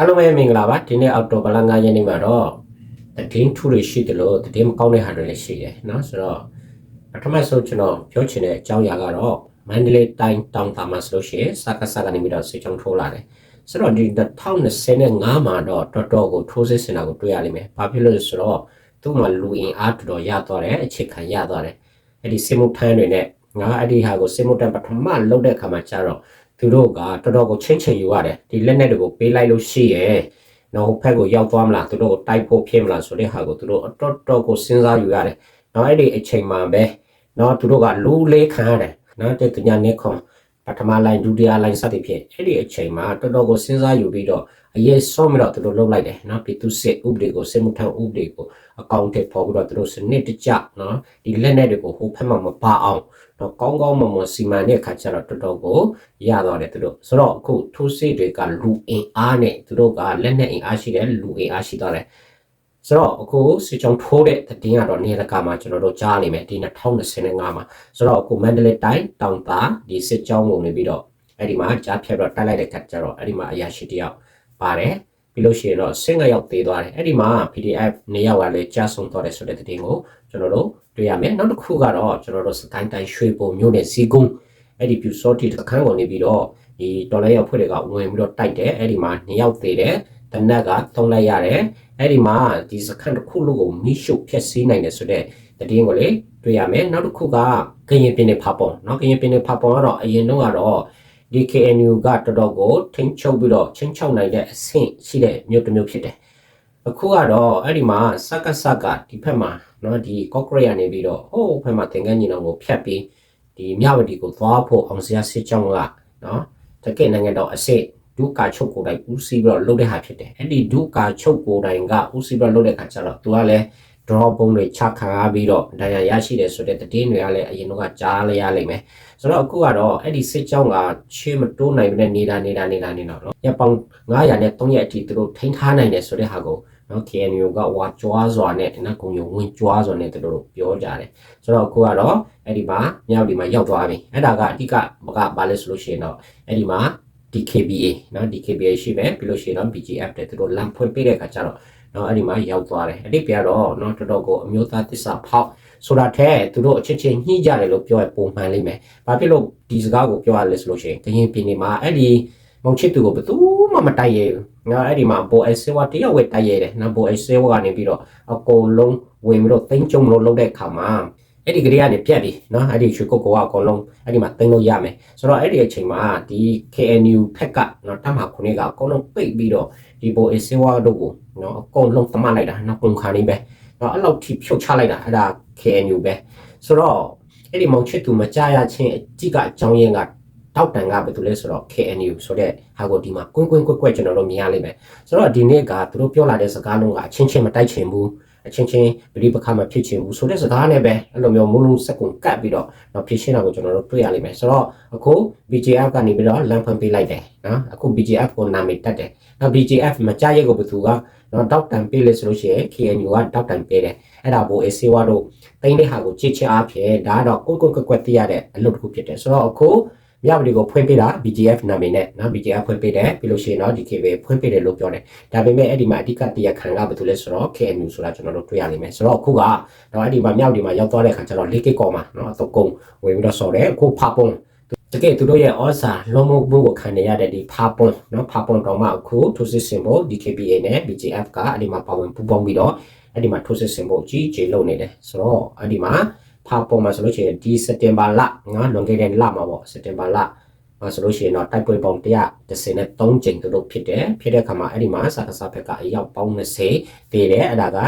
အားလုံးပဲမင်္ဂလာပါဒီနေ့အောက်တိုဘာလ9ရက်နေ့မှာတော့တည်င်းထူတွေရှိတယ်လို့တည်င်းမကောင်းတဲ့ဟာတွေလည်းရှိတယ်เนาะဆိုတော့ပထမဆုံးကျွန်တော်ပြောချင်တဲ့အကြောင်းအရာကတော့မန္တလေးတိုင်းတောင်တာမှာဆိုလို့ရှိရင်စကားစကားနေပြီးတော့ဆွေးချောင်းထိုးလာတယ်ဆိုတော့ဒီ2025မှာတော့တော်တော်ကိုထိုးစစ်ဆင်တာကိုတွေ့ရလိမ့်မယ်ဘာဖြစ်လို့လဲဆိုတော့သူ့မှာလူအင်အားတော်တော်ရသွားတယ်အခြေခံရသွားတယ်အဲ့ဒီစစ်မှုထမ်းတွေနဲ့ငါအဲ့ဒီဟာကိုစစ်မှုထမ်းပထမလုပ်တဲ့အခါမှာကျတော့ သူတို့ကတော်တော်ကိုချင်းချင်းယူရတယ်ဒီလက်နဲ့တွေကိုပေးလိုက်လို့ရှိရဲ့နော်ဟိုဘက်ကိုရောက်သွားမလားသူတို့ကိုတိုက်ဖို့ဖြစ်မလားဆိုတဲ့ဟာကိုသူတို့အတော်တော်ကိုစဉ်းစားယူရတယ်နော်အဲ့ဒီအချိန်မှာပဲနော်သူတို့ကလူလေးခံရတယ်နော်တဲ့တညာနေခွန်ပထမလိုင်းဒုတိယလိုင်းစသည်ဖြင့်အဲ့ဒီအချိန်မှာတော်တော်ကိုစဉ်းစားယူပြီးတော့ အရေးဆုံးပြီးတော့သူတို့လုပ်လိုက်တယ်နော်ပြည်သူစစ်ဥပဒေကိုစစ်မှုထမ်းဥပဒေကိုအကောင့်ထဲပေါ်ပြီးတော့သူတို့စနစ်တကျနော်ဒီလက်နဲ့တွေကိုဟိုဘက်မှာမပါအောင်တော့ကောင်းကောင်းမွန်မွန်စီမံတဲ့အခါကျတော့တော်တော်ကိုရတော့တယ်သူတို့ဆိုတော့အခုထိုးစစ်တွေကလူအင်အားနဲ့သူတို့ကလက်နဲ့အင်အားရှိတယ်လူအင်အားရှိတော့တယ်ဆိုတော့အခုစစ်ကြောင်းထိုးတဲ့တည်င်းကတော့နေရကမှာကျွန်တော်တို့ကြားလိမ့်မယ်ဒီ2025မှာဆိုတော့အခုမန္တလေးတိုင်းတောင်တာဒီစစ်ကြောင်းကိုနေပြီးတော့အဲ့ဒီမှာကြားဖြတ်တော့တိုက်လိုက်တဲ့ခါကျတော့အဲ့ဒီမှာအရာရှိတယောက် ပါတယ်ပြီးလို့ရှိရင်တော့ဆင်းငရောက်သေးသွားတယ်အဲ့ဒီမှာ PDF နေရောက်ကလည်းကြားဆုံးသွားတယ်ဆိုတဲ့တည်င်းကိုကျွန်တော်တို့တွေ့ရမယ်နောက်တစ်ခုကတော့ကျွန်တော်တို့စကိုင်းတိုင်းရွှေဘုံမြို့နယ်စီကုန်းအဲ့ဒီပြူစောတီတခန်းကိုနေပြီးတော့ဒီတော်လိုင်းရောက်ဖွဲ့တွေကဝင်ပြီးတော့တိုက်တယ်အဲ့ဒီမှာနေရောက်သေးတယ်တနက်ကသုံးလိုက်ရတယ်အဲ့ဒီမှာဒီစခန်းတစ်ခုလုံးကိုမိရှုဖျက်ဆီးနိုင်တယ်ဆိုတဲ့တည်င်းကိုလေတွေ့ရမယ်နောက်တစ်ခုကကရင်ပြည်နယ်ဖာပုံเนาะကရင်ပြည်နယ်ဖာပုံကတော့အရင်တော့ကတော့ ဒီ KNU ကတော်တော်ကိုထိန်းချုပ်ပြီးတော့ချင်းချောက်နိုင်တဲ့အဆင့်ရှိတဲ့မြို့တစ်မြို့ဖြစ်တယ်။အခုကတော့အဲ့ဒီမှာစကစကဒီဖက်မှာနော်ဒီကော့ကရိတ်ကနေပြီးတော့ဟိုးဖက်မှာသင်္ကန်းညီတော်ကိုဖျက်ပြီးဒီမြဝတီကိုသွားဖို့အောင်စရာစစ်ကြောင်းကနော်တကယ်နိုင်ငံတော်အစစ်ဒုကာချုပ်ကိုတိုင်ဦးစီးပြီးတော့လုပ်တဲ့ဟာဖြစ်တယ်။အဲ့ဒီဒုကာချုပ်ကိုတိုင်ကဦးစီးပြီးတော့လုပ်တဲ့ခါကျတော့သူကလည်း draw ပုံတွေချခံရပြီးတော့ဒဏ်ရာရရှိတယ်ဆိုတဲ့သတင်းတွေကလည်းအရင်ကကြားလိုက်ရလိမ့်မယ်ဆိုတော့အခုကတော့အဲ့ဒီစစ်ကြောင်းကရှေးမတိုးနိုင်ဘဲနဲ့နေတာနေတာနေတာနေတော့နော်ရပောင်900နဲ့300အထိသူတို့ထိန်းထားနိုင်တယ်ဆိုတဲ့ဟာကိုနော် KNU ကဝါကြွားစွာနဲ့နတ်ကုံယဝင်ကြွားစွာနဲ့သူတို့ပြောကြတယ်ဆိုတော့အခုကတော့အဲ့ဒီမှာမြောက်ဒီမှာရောက်သွားပြီအဲ့ဒါကအဓိကကဘာလဲဆိုလို့ရှိရင်တော့အဲ့ဒီမှာ DKBA နော် DKBA ရှိမယ်ပြီးလို့ရှိရင်တော့ BGF တဲ့သူတို့လမ်းဖွင့်ပေးတဲ့အခါကျတော့ နော်အဲ့ဒီမှာရောက်သွားတယ်အဲ့ဒီပြတော့နော်တော်တော်ကိုအမျိုးသားသစ္စာဖောက်ဆိုတာတဲ့သူတို့အချင်းချင်းညှိကြတယ်လို့ပြောရပုံမှန်လိမ့်မယ်ဘာဖြစ်လို့ဒီစကားကိုပြောရလဲဆိုလို့ရှိရင်ကရင်ပြည်နယ်မှာအဲ့ဒီမောင်ချစ်သူကိုဘယ်သူမှမတိုက်ရဘူးငါအဲ့ဒီမှာဘိုအဆေဝါတယောက်ဝက်တိုက်ရတယ်နော်ဘိုအဆေဝါကနေပြီးတော့အကုန်လုံးဝင်ပြီးတော့တင်းကြုံလို့လုပ်တဲ့အခါမှာအဲ့ဒီကလေးကနေပြက်ပြီเนาะအဲ့ဒီရွှေကုတ်ကအကုန်လုံးအဲ့ဒီမှာတင်းလို့ရမယ်ဆိုတော့အဲ့ဒီအချိန်မှာဒီ KNU ဖက်ကเนาะတမခုနှစ်ကအကုန်လုံးပိတ်ပြီးတော့ဒီဘိုအဆေဝါတို့ကို နော်အကုန်လုံးတမလိုက်တာနောက်ကုန်ခါနေပဲနော်အဲ့လောက်ထိဖြုတ်ချလိုက်တာအဲ့ဒါ KNU ပဲဆိုတော့အဲ့ဒီမောင်ချစ်သူမကြရချင်းအကြည့်ကအကြောင်းရင်းကတောက်တန်ကဘယ်သူလဲဆိုတော့ KNU ဆိုတဲ့ဟာကိုဒီမှာကွင်းကွင်းကွက်ကွက်ကျွန်တော်တို့မြင်ရလိမ့်မယ်ဆိုတော့ဒီနေ့ကသူတို့ပြောလာတဲ့စကားလုံးကအချင်းချင်းမတိုက်ချင်ဘူး အချင်းချင်းပရိပခါမဖြစ်ချင်ဘူးဆိုတဲ့စကားနဲ့ပဲအဲ့လိုမျိုးမုံလုံးစက်ကုန်ကတ်ပြီးတော့တော့ဖြစ်ရှင်းတာကိုကျွန်တော်တို့တွေ့ရလိမ့်မယ်ဆိုတော့အခု BJF ကနေပြီးတော့လမ်းဖွင့်ပေးလိုက်တယ်နော်အခု BJF ကိုနာမည်တက်တယ်နော် BJF မကြရက်ကိုဘယ်သူကနော်တောက်တန်ပေးလဲဆိုလို့ရှိရင် KNU ကတောက်တန်ပေးတယ်အဲ့ဒါဘိုး AC ဝါတို့တိုင်းတဲ့ဟာကိုချစ်ချအားဖြင့်ဒါကတော့ကိုကိုကွက်ကွက်သိရတဲ့အလုပ်တစ်ခုဖြစ်တယ်ဆိုတော့အခု မြဝတီကိုဖွင့်ပေးတာ BGF နာမည်နဲ့နော် BGF ဖွင့်ပေးတယ်ပြီးလို့ရှိရင်တော့ DKB ဖွင့်ပေးတယ်လို့ပြောတယ်ဒါပေမဲ့အဲ့ဒီမှာအဓိကတရားခံကဘာလို့လဲဆိုတော့ KNU ဆိုတာကျွန်တော်တို့တွေ့ရလိမ့်မယ်ဆိုတော့အခုကတော့အဲ့ဒီမှာမြဝတီမှာရောက်သွားတဲ့အခါကျတော့လေးကစ်ကောမှာနော်အတော့ကုန်းဝင်ပြီးတော့ဆော်တယ်အခုဖာပုံတကယ်သူတို့ရဲ့ဩဇာလုံးမမှုကိုခံနေရတဲ့ဒီဖာပွန်နော်ဖာပွန်တော့မှအခုထိုးစစ်ဆင်ဖို့ DKBA နဲ့ BGF ကအဲ့ဒီမှာပါဝင်ပူးပေါင်းပြီးတော့အဲ့ဒီမှာထိုးစစ်ဆင်ဖို့ကြီးကြီးလုပ်နေတယ်ဆိုတော့အဲ့ဒီမှာ ထောင်ပုံမှာဆိုလို့ရှိရင်ဒီစက်တင်ဘာလနော်လွန်ခဲ့တဲ့လမှာပေါ့စက်တင်ဘာလမှာဆိုလို့ရှိရင်တော့တိုက်ပွဲပေါင်း130နဲ့3ကြိမ်တို့ဖြစ်တယ်ဖြစ်တဲ့အခါမှာအဲ့ဒီမှာစာကစားဘက်ကအရောက်ပေါင်း20သေးတယ်အဲ့ဒါက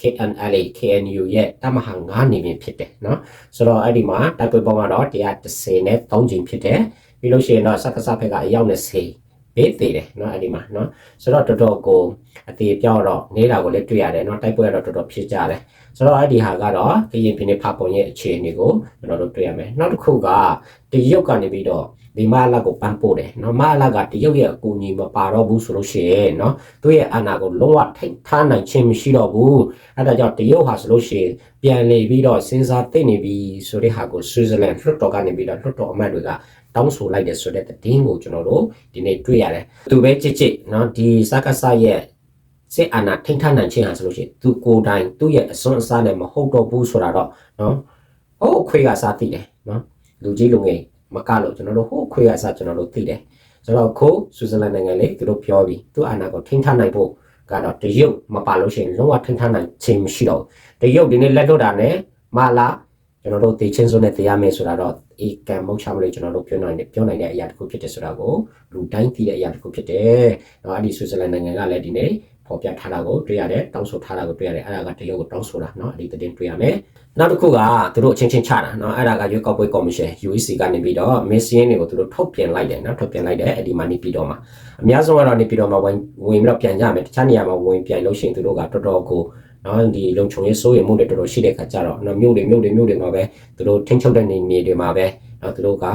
KNLA KNU ရဲ့တမဟာ9နေပြီဖြစ်တယ်နော်ဆိုတော့အဲ့ဒီမှာတိုက်ပွဲပေါင်းကတော့130နဲ့3ကြိမ်ဖြစ်တယ်ပြီးလို့ရှိရင်တော့စာကစားဘက်ကအရောက်20 ဘေးသေးတယ်เนาะအဲ့ဒီမှာเนาะဆိုတော့တော်တော်ကိုအသေးပြောင်းတော့နေတာကိုလည်းတွေ့ရတယ်เนาะတိုက်ပွဲကတော့တော်တော်ဖြစ်ကြတယ်ဆိုတော့အဲ့ဒီဟာကတော့ကရင်ပြည်နယ်ဖာပုံရဲ့အခြေအနေကိုကျွန်တော်တို့တွေ့ရမယ်နောက်တစ်ခုက တရုတ်ကနေပြီးတော့ဒီမလာကိုပန်းပို့တယ်နော်မလာကတရုတ်ရဲ့အကူအညီမပါတော့ဘူးဆိုလို့ရှိရင်နော်သူ့ရဲ့အာဏာကိုလုံးဝထိတ်ထားနိုင်ခြင်းမရှိတော့ဘူးအဲဒါကြောင့်တရုတ်ဟာဆိုလို့ရှိရင်ပြန်လေပြီးတော့စဉ်းစားသိနေပြီဆိုတဲ့ဟာကိုဆွစ်ဇာလန်လွှတ်တော်ကနေပြီးတော့လွှတ်တော်အမတ်တွေကတောင်းဆိုလိုက်တယ်ဆိုတဲ့သတင်းကိုကျွန်တော်တို့ဒီနေ့တွေ့ရတယ်သူပဲချစ်ချစ်နော်ဒီစကားဆရဲ့စစ်အာဏာထိန်းထားနိုင်ခြင်းဟာဆိုလို့ရှိရင်သူကိုယ်တိုင်သူ့ရဲ့အစွမ်းအစားနဲ့မဟုတ်တော့ဘူးဆိုတာတော့နော်ဟိုအခွေကစားသိတယ်နော် လူကြီးလူငယ်မကလို့ကျွန်တော်တို့ဟိုအခွေကစားကျွန်တော်တို့သိတယ်ဆိုတော့ခိုးဆွစ်ဇာလန်နိုင်ငံလေးသူတို့ပြောပြီးသူ့အာဏာကိုထိန်းထားနိုင်ဖို့ကတော့တရုတ်မပါလို့ရှိရင်လုံးဝထိန်းထားနိုင်ခြင်းမရှိတော့ဘူးတရုတ်ဒီနေ့လက်လွတ်တာနဲ့မလာကျွန်တော်တို့တေချင်းစုံနဲ့တရားမယ်ဆိုတာတော့အေကံမုတ်ချမလို့ကျွန်တော်တို့ပြောနိုင်တယ်ပြောနိုင်တဲ့အရာတစ်ခုဖြစ်တယ်ဆိုတာကိုလူတိုင်းသိတဲ့အရာတစ်ခုဖြစ်တယ်။နော်အဲ့ဒီဆွစ်ဇာလန်နိုင်ငံကလည်းဒီနေ့ ပေါ်ပြထားတာကိုတွေ့ရတယ်တောင်းဆိုထားတာကိုတွေ့ရတယ်အဲ့ဒါကတရုတ်ကိုတောင်းဆိုတာနော်အဲ့ဒီသတင်းတွေ့ရမယ်။နောက်တစ်ခုကသူတို့အချင်းချင်းချတာနော်အဲ့ဒါကရွေးကောက်ပွဲကော်မရှင် UEC ကနေပြီးတော့မစ်စင်းတွေကိုသူတို့ထုတ်ပြန်လိုက်တယ်နော်ထုတ်ပြန်လိုက်တယ်အဲ့ဒီမှာနေပြီးတော့မှာအများဆုံးကတော့နေပြီးတော့မှာဝင်ဝင်ပြီးတော့ပြန်ကြမယ်တခြားနေရာမှာဝင်ပြန်လို့ရှိရင်သူတို့ကတော်တော်ကို နော်ဒီလုံခြုံရေးစိုးရိမ်မှုတွေတော်တော်ရှိတဲ့ခါကျတော့နော်မြို့တွေမြို့တွေမြို့တွေမှာပဲသူတို့ထိန်းချုပ်တဲ့နေနေတွေမှာပဲနော်သူတို့က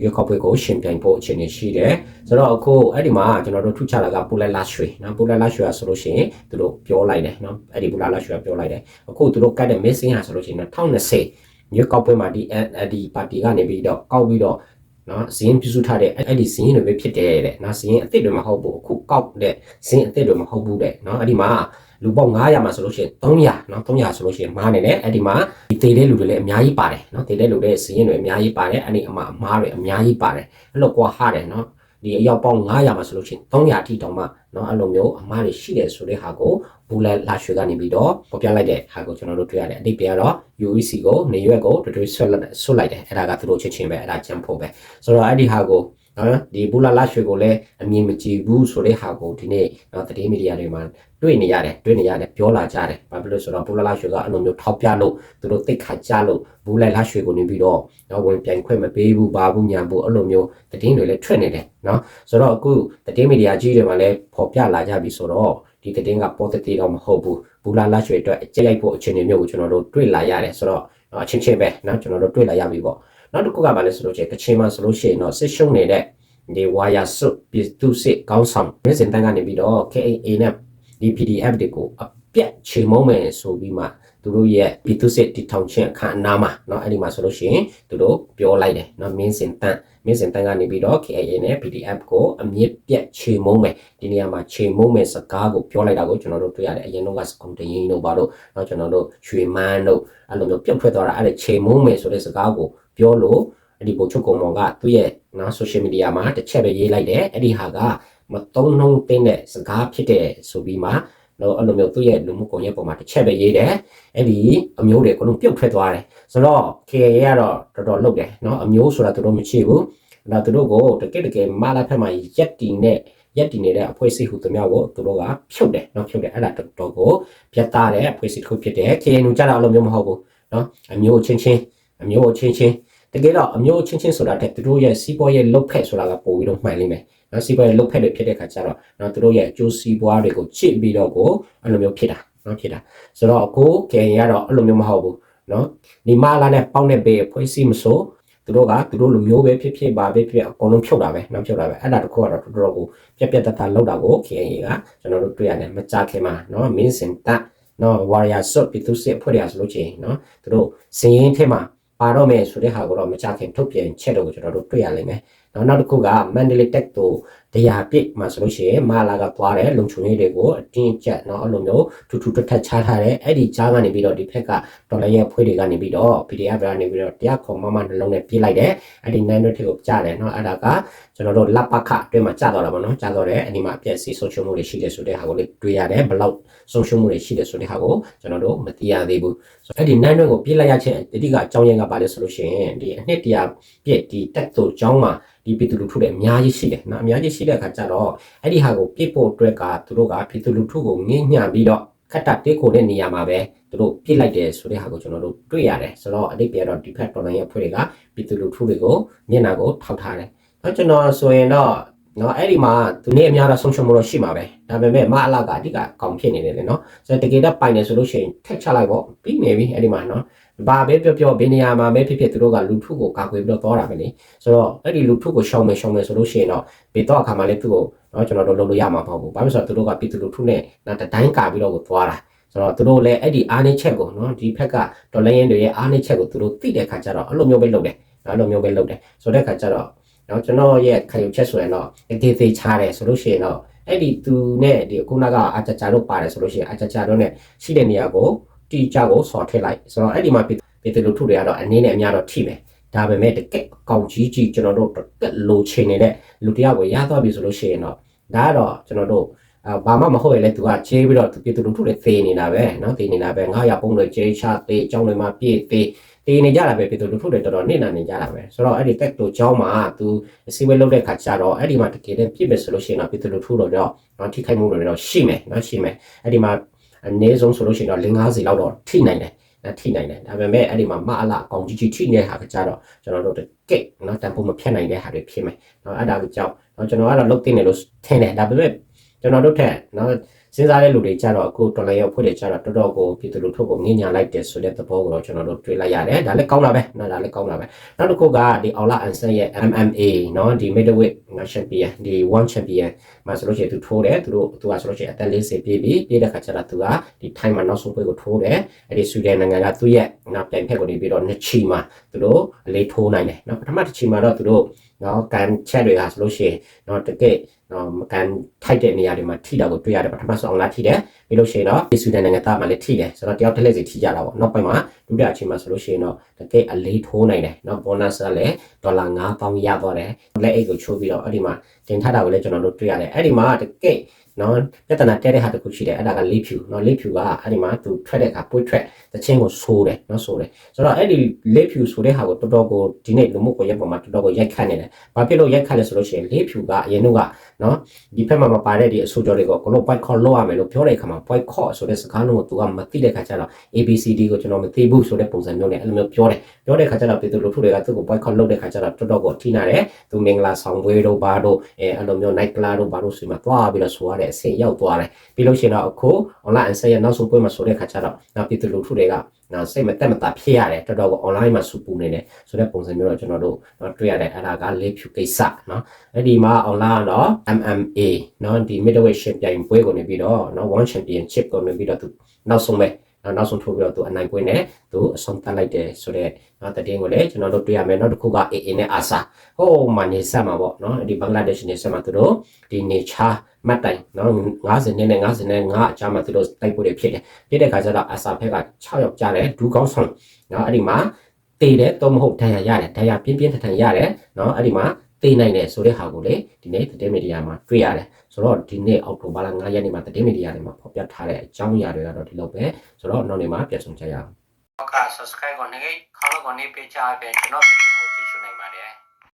ရွေးကောက်ပွဲကိုရှင်ပြိုင်ဖို့အခြေအနေရှိတယ်ဆိုတော့အခုအဲ့ဒီမှာကျွန်တော်တို့ထုချတာကပူလက်လာရွှေနော်ပူလက်လာရွှေကဆိုလို့ရှိရင်သူတို့ပြောလိုက်တယ်နော်အဲ့ဒီပူလက်လာရွှေကပြောလိုက်တယ်အခုသူတို့ကတ်တဲ့ missing ဟာဆိုလို့ရှိရင်2020ရွေးကောက်ပွဲမှာဒီဒီပါတီကနေပြီးတော့ကောက်ပြီးတော့ နော်ဇင်းပြုစုထားတဲ့အဲ့ဒီဇင်းတွေပဲဖြစ်တယ်တဲ့နော်ဇင်းအစ်စ်တွေမဟုတ်ဘူးအခုကောက်တဲ့ဇင်းအစ်စ်တွေမဟုတ်ဘူးတဲ့နော်အဲ့ဒီမှာလူပေါင်း900မှာဆိုလို့ရှိရင်300နော်300ဆိုလို့ရှိရင်မားနေတယ်အဲ့ဒီမှာဒီတေတဲ့လူတွေလည်းအများကြီးပါတယ်နော်တေတဲ့လူတွေဇင်းတွေအများကြီးပါတယ်အဲ့ဒီအမှားအမားတွေအများကြီးပါတယ်အဲ့လိုကွာဟတယ်နော် ဒီအယောက်ပေါင်း900မှာဆိုလို့ရှိရင်300အထိတောင်မှเนาะအဲ့လိုမျိုးအမားတွေရှိတယ်ဆိုတဲ့ဟာကိုဘူလက်လာရွှေကနေပြီးတော့ပေါ်ပြလိုက်တဲ့ဟာကိုကျွန်တော်တို့တွေ့ရတယ်အတိတ်ပြကတော့ UEC ကိုနေရွက်ကိုတွေ့တွေ့ဆွတ်လိုက်ဆွတ်လိုက်တယ်အဲ့ဒါကသူတို့ချင်းချင်းပဲအဲ့ဒါကြံဖို့ပဲဆိုတော့အဲ့ဒီဟာကို နော်ဒီဘူလာလာရွှေကိုလည်းအမြင်မကြည့်ဘူးဆိုတဲ့ဟာကိုဒီနေ့နော်သတင်းမီဒီယာတွေမှာတွေ့နေရတယ်တွေ့နေရတယ်ပြောလာကြတယ်ဘာဖြစ်လို့ဆိုတော့ဘူလာလာရွှေကအလိုမျိုးထောက်ပြလို့သူတို့တိတ်ခါကြလို့ဘူလာလာရွှေကိုနေပြီးတော့နော်ဝင်ပြိုင်ခွင့်မပေးဘူးဘာဘူးညာဘူးအဲ့လိုမျိုးသတင်းတွေလည်းထွက်နေတယ်နော်ဆိုတော့အခုသတင်းမီဒီယာကြီးတွေမှာလည်းပေါ်ပြလာကြပြီဆိုတော့ဒီသတင်းက positive တော့မဟုတ်ဘူးဘူလာလာရွှေအတွက်အကျိတ်ဖို့အခြေအနေမျိုးကိုကျွန်တော်တို့တွေ့လာရတယ်ဆိုတော့အချင်းချင်းပဲနော်ကျွန်တော်တို့တွေ့လာရပြီပေါ့ နောက်တစ်ခုကဘာလဲဆိုလို့ချင်းကချင်မှာဆိုလို့ရှိရင်တော့စစ်ရှုံနေတဲ့ဒီဝါယာစုပြည်သူစစ်ကောင်းဆောင်မြစင်တန်းကနေပြီးတော့ KAA နဲ့ဒီ PDF တွေကိုအပြတ်ချေမုံးမယ်ဆိုပြီးမှသူတို့ရဲ့ပြည်သူစစ်တီထောင်ခြင်းအခမ်းအနားမှာเนาะအဲ့ဒီမှာဆိုလို့ရှိရင်သူတို့ပြောလိုက်တယ်เนาะမင်းစင်တန်းမင်းစင်တန်းကနေပြီးတော့ KAA နဲ့ PDF ကိုအမြင့်ပြတ်ချေမုံးမယ်ဒီနေရာမှာချေမုံးမယ်စကားကိုပြောလိုက်တာကိုကျွန်တော်တို့တွေ့ရတယ်အရင်တော့ကစကွန်တရင်တို့ဘာလို့เนาะကျွန်တော်တို့ရွှေမန်းတို့အဲ့လိုမျိုးပြုတ်ထွက်သွားတာအဲ့ဒါချေမုံးမယ်ဆိုတဲ့စကားကို ပြောလို့အဲ့ဒီကိုချုပ်ကောင်မောင်ကသူ့ရဲ့နော် social media မှာတစ်ချက်ပဲရေးလိုက်တယ်အဲ့ဒီဟာကမသုံးနှုံးသိတဲ့စကားဖြစ်တဲ့ဆိုပြီးမှနော်အဲ့လိုမျိုးသူ့ရဲ့လူမှုကွန်ရက်ပေါ်မှာတစ်ချက်ပဲရေးတယ်အဲ့ဒီအမျိုးတွေကလုံးပြုတ်ထွက်သွားတယ်ဆိုတော့ KA ကတော့တော်တော်လုပ်တယ်နော်အမျိုးဆိုတာသူတို့မရှိဘူးအဲ့တော့သူတို့ကိုတကယ်တကယ်မလာဖက်မှာရက်တီနဲ့ရက်တည်နေတဲ့အဖွဲ့အစည်းဟူသမျှကိုသူတို့ကဖြုတ်တယ်နော်ဖြုတ်တယ်အဲ့ဒါတော်တော်ကိုပြတ်သားတဲ့အဖွဲ့အစည်းတစ်ခုဖြစ်တယ် KNU ကြတာအလိုမျိုးမဟုတ်ဘူးနော်အမျိုးချင်းချင်းအမျိုးချင်းချင်း တကယ်တော့အမျိုးချင်းချင်းဆိုတာတဲ့သူတို့ရဲ့စီးပွားရေးလုတ်ဖက်ဆိုတာကပို့ပြီးတော့မှန်လိမ့်မယ်နော်စီးပွားရေးလုတ်ဖက်တွေဖြစ်တဲ့ခါကျတော့နော်သူတို့ရဲ့အကျိုးစီးပွားတွေကိုချစ်ပြီးတော့ကိုအဲ့လိုမျိုးဖြစ်တာနော်ဖြစ်တာဆိုတော့အခုကင်ရတော့အဲ့လိုမျိုးမဟုတ်ဘူးနော်ဒီမာလာနဲ့ပေါင်းတဲ့ဘေးဖွဲ့စည်းမဆိုသူတို့ကသူတို့လူမျိုးပဲဖြစ်ဖြစ်ပါပဲဖြစ်အကုန်လုံးဖြုတ်တာပဲနော်ဖြုတ်တာပဲအဲ့ဒါတခုကတော့တော်တော်ကိုပြက်ပြက်တတ်တာလောက်တာကို KNA ကကျွန်တော်တို့တွေ့ရတယ်မကြခင်မှာနော်မင်းစင်တက်နော်ဝါရီယာဆော့ပီတူစစ်ဖွဲ့ရဆိုလို့ချင်းနော်သူတို့စင်ရင်ထဲမှာ ပါတော့မယ်ဆိုတဲ့ဟာကိုတော့မကြခင်ထုတ်ပြန်ချက်တော့ကျွန်တော်တို့တွေ့ရလိမ့်မယ်။နောက်နောက်တစ်ခုက Mandalay Tech တို့ တရားပြစ်မှာဆိုလို့ရှိရင်မာလာကသွားတယ်လုံချုံရေးတွေကိုအတင်းကျပ်เนาะအဲ့လိုမျိုးထူထူထထချထားတယ်အဲ့ဒီကြားကနေပြီးတော့ဒီဖက်ကဒေါ်လာရဲ့ဖွဲ့တွေကနေပြီးတော့ PDF ကနေပြီးတော့တရားခေါ်မမနှလုံးနဲ့ပြေးလိုက်တယ်အဲ့ဒီ9နှစ်ကိုကြားတယ်เนาะအဲ့ဒါကကျွန်တော်တို့လပခအတွင်းမှာကြားတော့တာပေါ့နော်ကြားတော့တယ်အဲ့ဒီမှာအပြည့်စီဆုံးရှုံးမှုတွေရှိတယ်ဆိုတဲ့ဟာကိုလေတွေ့ရတယ်ဘယ်လောက်ဆုံးရှုံးမှုတွေရှိတယ်ဆိုတဲ့ဟာကိုကျွန်တော်တို့မသိရသေးဘူးဆိုအဲ့ဒီ9နှစ်ကိုပြေးလိုက်ရခြင်းတတိကအကြောင်းရင်းကပါလဲဆိုလို့ရှိရင်ဒီအနှစ်တရာပြည့်ဒီတက်တူကျောင်းမှာဒီပြည်သူလူထုတွေအများကြီးရှိတယ်နော်အများကြီးရှိ တဲ့အခါကျတော့အဲ့ဒီဟာကိုပြစ်ဖို့အတွက်ကသူတို့ကပြည်သူလူထုကိုငင်းညှပြီးတော့ခက်တာတေးကိုတဲ့နေရာမှာပဲသူတို့ပြစ်လိုက်တယ်ဆိုတဲ့ဟာကိုကျွန်တော်တို့တွေ့ရတယ်ဆိုတော့အတိတ်ပြတော့ဒီဖက်တော်လိုင်းရဲ့အဖွဲ့တွေကပြည်သူလူထုတွေကိုမျက်နှာကိုထောက်ထားတယ်တော့ကျွန်တော်ဆိုရင်တော့နော်အဲ့ဒီမှာသူနေအများတော့ဆုံးရှုံးမှုတော့ရှိမှာပဲဒါပေမဲ့မအလာကအဓိကကောင်းဖြစ်နေတယ်လေနော်ဆိုတော့တကယ်တော့ပိုင်နေဆိုလို့ရှိရင်ထက်ချလိုက်ပေါ့ပြီးနေပြီအဲ့ဒီမှာနော် ဘာပဲပြောပြောဘယ်နေရာမှာပဲဖြစ်ဖြစ်သူတို့ကလူထုကိုကာကွယ်ပြီးတော့သွားတာပဲလေဆိုတော့အဲ့ဒီလူထုကိုရှောင်မယ်ရှောင်မယ်ဆိုလို့ရှိရင်တော့ဘယ်တော့အခါမှလည်းသူ့ကိုနော်ကျွန်တော်တို့လုပ်လို့ရမှာမဟုတ်ဘူးဘာလို့လဲဆိုတော့သူတို့ကပြည်သူလူထုနဲ့နောက်တတိုင်းကာပြီးတော့ကိုသွားတာဆိုတော့သူတို့လည်းအဲ့ဒီအားနည်းချက်ကိုနော်ဒီဖက်ကဒေါ်လာရင်းတွေရဲ့အားနည်းချက်ကိုသူတို့သိတဲ့ခါကျတော့အဲ့လိုမျိုးပဲလုပ်တယ်အဲ့လိုမျိုးပဲလုပ်တယ်ဆိုတဲ့ခါကျတော့နော်ကျွန်တော်ရဲ့ခံယူချက်ဆိုရင်တော့အသေးသေးချားတယ်ဆိုလို့ရှိရင်တော့အဲ့ဒီသူနဲ့ဒီခုနကအကြကြတို့ပါတယ်ဆိုလို့ရှိရင်အကြကြတို့နဲ့ရှိတဲ့နေရာကို တီကြကိုဆော်ထည့်လိုက်ဆိုတော့အဲ့ဒီမှာပြည်သူလူထုတွေကတော့အနေနဲ့အများတော့ထိမယ်ဒါပေမဲ့တကက်ကောင်းကြီးကြီးကျွန်တော်တို့တကက်လိုချင်နေတဲ့လူတယောက်ကိုရသွားပြီဆိုလို့ရှိရင်တော့ဒါကတော့ကျွန်တော်တို့အာဘာမှမဟုတ်ရင်လည်းသူကချေးပြီးတော့သူပြည်သူလူထုတွေသေနေတာပဲเนาะသေနေတာပဲငါရပုံတွေချေးချသေအကြောင်းတွေမှာပြည့်သေသေနေကြတာပဲပြည်သူလူထုတွေတော်တော်နေနာနေကြတာပဲဆိုတော့အဲ့ဒီတက်တူเจ้าမှာသူအစည်းအဝေးလုပ်တဲ့ခါကျတော့အဲ့ဒီမှာတကယ်တည်းပြည့်မယ်ဆိုလို့ရှိရင်တော့ပြည်သူလူထုတို့တော့เนาะထိခိုက်မှုတွေတော့ရှိမယ်เนาะရှိမယ်အဲ့ဒီမှာ အနည်းဆုံးဆိုလို့ရှိရင်တော့၄50လောက်တော့ထိနိုင်တယ်ထိနိုင်တယ်ဒါပေမဲ့အဲ့ဒီမှာမအလားအကောင်ကြီးကြီးထိနေတဲ့ဟာကကြတော့ကျွန်တော်တို့ကက်နော်တန်ဖိုးမဖြတ်နိုင်တဲ့ဟာတွေဖြစ်မယ်နော်အဲ့ဒါကိုကြောက်နော်ကျွန်တော်ကတော့လုတ်တင်တယ်လို့ထင်တယ်ဒါပေမဲ့ကျွန်တော်တို့ထက်နော် စဉ်းစားတဲ့လူတွေကြတော့အခုတော်လိုင်းရောက်ဖွဲ့တွေကြတော့တော်တော်ကိုပြည်သူလူထုကိုငင်းညာလိုက်တယ်ဆိုတဲ့သဘောကိုတော့ကျွန်တော်တို့တွေ့လိုက်ရတယ်ဒါလည်းကောင်းတာပဲနော်ဒါလည်းကောင်းတာပဲနောက်တစ်ခုကဒီအော်လာအန်ဆန်ရဲ့ MMA နော်ဒီ middleweight champion ဒီ one champion မှာဆိုလို့ရှိရင်သူထိုးတယ်သူတို့သူကဆိုလို့ရှိရင်အသက်40ပြည့်ပြီပြည့်တဲ့ခါကျတော့သူကဒီ time မှာနောက်ဆုံးပွဲကိုထိုးတယ်အဲ့ဒီဆွီဒင်နိုင်ငံကသူ့ရဲ့နော်ပြန်ဖက်ကိုနေပြီးတော့နှစ်ချီမှာသူတို့အလေးထိုးနိုင်တယ်နော်ပထမတစ်ချီမှာတော့သူတို့နော်ကန်ချက်တွေဟာဆိုလို့ရှိရင်နော်တကယ် နော်မကန်ထိုက်တဲ့နေရာတွေမှာထိတာကိုတွေ့ရတယ်ပထမဆုံးအောင်လာထိတယ်ပြီးလို့ရှိရင်တော့ဒီဆွီဒင်နိုင်ငံသားမှလည်းထိတယ်ဆိုတော့တယောက်တစ်လက်စီထိကြတာပေါ့နောက်ပိုင်းမှာဒုတိယအချိန်မှာဆိုလို့ရှိရင်တော့တကယ်အလေးထိုးနိုင်တယ်နော်ဘောနပ်ကလည်းဒေါ်လာ9000ရသွားတယ်လက်အိတ်ကိုချိုးပြီးတော့အဲ့ဒီမှာတင်ထားတာကိုလည်းကျွန်တော်တို့တွေ့ရတယ်အဲ့ဒီမှာတကယ် နော်ပြဿနာတဲတဲ့ဟာတစ်ခုရှိတယ်အဲ့ဒါကလေးဖြူနော်လေးဖြူကအဲ့ဒီမှာသူထွက်တဲ့အခါပွေးထွက်တချင်းကိုဆိုးတယ်နော်ဆိုးတယ်ဆိုတော့အဲ့ဒီလေးဖြူဆိုတဲ့ဟာကိုတော်တော်ကိုဒီနေ့လူမှုကွန်ရက်ပေါ်မှာတော်တော်ကိုရိုက်ခတ်နေတယ်ဘာဖြစ်လို့ရိုက်ခတ်လဲဆိုလို့ရှိရင်လေးဖြူကအရင်တော့ကနော်ဒီဖက်မှာမပါတဲ့ဒီအဆိုကြော်တွေကိုကိုလို boycott လုပ်ရမယ်လို့ပြောတဲ့အခါမှာ boycott ဆိုတဲ့စကားလုံးကိုသူကမသိတဲ့ခါကျတော့ ABCD ကိုကျွန်တော်မသိဘူးဆိုတဲ့ပုံစံမျိုးနဲ့အဲ့လိုမျိုးပြောတယ်ပြောတဲ့ခါကျတော့ပြည်သူလူထုတွေကသူ့ကို boycott လုပ်တဲ့ခါကျတော့တော်တော်ကိုထိနာတယ်သူမင်္ဂလာဆောင်ပွဲတို့ဘာတို့အဲအဲ့လိုမျိုး night club တို့ဘာတို့ဆိုမှသွားပြီးတော့ဆိုရတဲ့အဆင့်ရောက်သွားတယ်ပြီးလို့ရှိရင်တော့အခု online အဆက်ရနောက်ဆုံးပွဲမှာဆိုတဲ့ခါကျတော့နောက်ပြည်သူလူထုတွေကနော်စိတ်မတက်မတာဖြစ်ရတယ်တော်တော်ကို online မှာစူပူနေတယ်ဆိုတဲ့ပုံစံမျိုးတော့ကျွန်တော်တို့တွေ့ရတယ်အဲ့ဒါကလေးဖြူကိစ္စနော်အဲ့ဒီမှာ online တော့ MMA နော်ဒီ middleweight champion ပွဲကိုနေပြီးတော့နော် one championship ကိုနေပြီးတော့သူနောက်ဆုံးပဲ နောက်နောက်ဆုံးထိုးပြီးတော့သူအနိုင်ပွဲနဲ့သူအဆုံးသတ်လိုက်တယ်ဆိုတော့နောက်တည်င်းကိုလည်းကျွန်တော်တို့တွေ့ရမယ်နောက်တစ်ခုက AA နဲ့ ASA ဟိုမှာနေဆက်မှာပေါ့နော်ဒီဘင်္ဂလားဒေ့ရှ်နေဆက်မှာသူတို့ဒီ nature မတ်တိုင်နော်90နဲ့50နဲ့5အကြားမှာသူတို့တိုက်ပွဲတွေဖြစ်တယ်ဖြစ်တဲ့ခါကျတော့ ASA ဘက်က6ယောက်ကြားတယ်ဒူးကောင်းဆောင်နော်အဲ့ဒီမှာတေးတယ်တော့မဟုတ်ဒဏ်ရာရတယ်ဒဏ်ရာပြင်းပြင်းထန်ထန်ရတယ်နော်အဲ့ဒီမှာတေးနိုင်တယ်ဆိုတဲ့ဟာကိုလေဒီနေ့သတင်းမီဒီယာမှာတွေ့ရတယ် ဆိုတော့ဒီနေ့အောက်တိုဘာလ9ရက်နေ့မှာသတင်းမီဒီယာတွေမှာဖော်ပြထားတဲ့အကြောင်းအရာတွေကတော့ဒီလိုပဲဆိုတော့နောက်နေ့မှာပြန်ဆောင်ကြရအောင်ဟုတ်က subscribe ကိုနေခေါင်းကိုနေပေးချပေးကျွန်တော်ဗီဒီယို